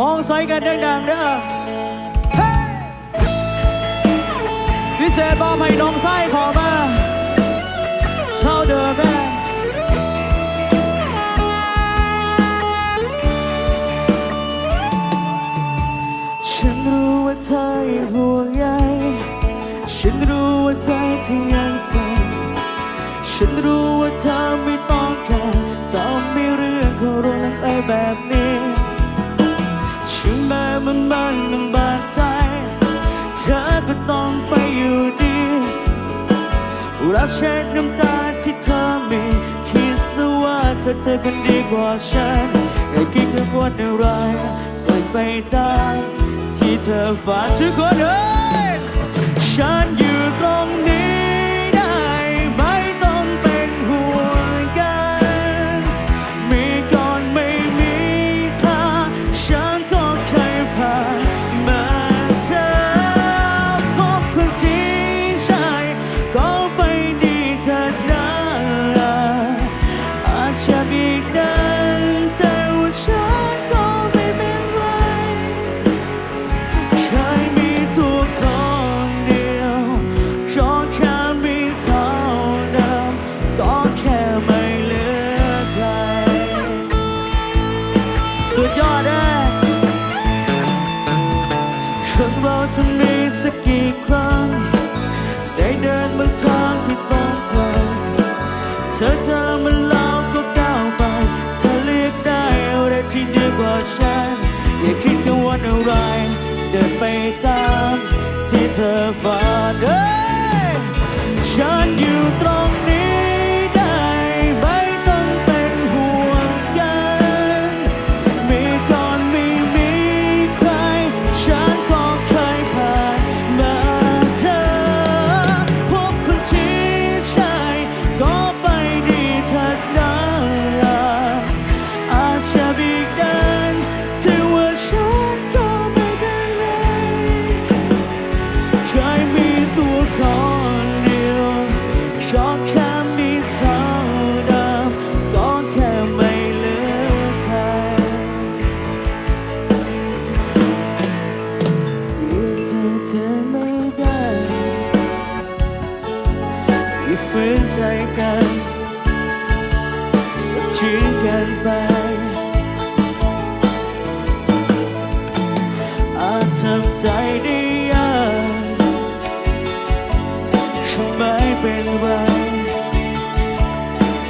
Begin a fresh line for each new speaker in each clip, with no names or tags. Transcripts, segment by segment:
ห้องใส่กันดังๆเด้อเฮ้ยพิเศษบอมให้น้องไส้ขอมาเช่าเดิมแม่ฉันรู้ว่าเธอยังห่วงใยฉันรู้ว่าใจที่ยังสั่นฉันรู้ ม้มันมันลำบากใจ เธอก็ต้องไปอยู่ดีรักเช็ดน้ำตาที่เธอมี คิดซะว่าเธอเธอกันดีกว่าฉันอย่คิดกังวลอะไรปล่อยไปตามที่เธอฝันทุกคนเอ้ยฉันอยู่ตรงนี้ สักกี่ครั้ง ได้เดินบนทางที่ต้องเธอ เธอเธอมันแล้วก็ก้าวไป เธอเลือกได้อะไรที่ดีกว่าฉัน อย่าคิดกังวลอะไร เดินไปตามที่เธอฝันเฮ้ยฉันอยู่ตรง ฝืนใจกันก็ทิ้งกันไป อาจทำใจได้ยากฉันไมเป็นไร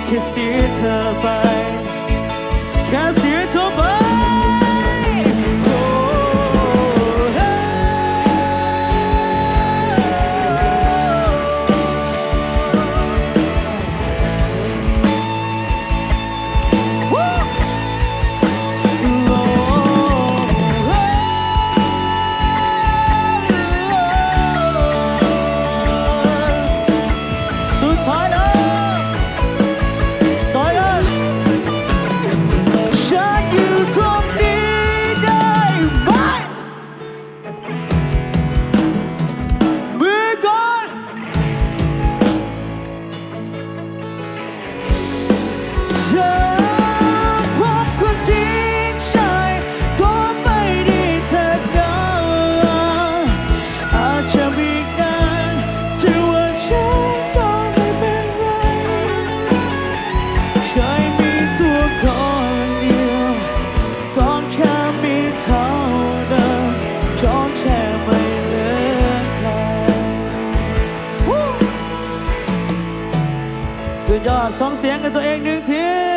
แค่เสียเธอไปแค่ สุดยอดสองเสียงกับตัวเองหนึ่งที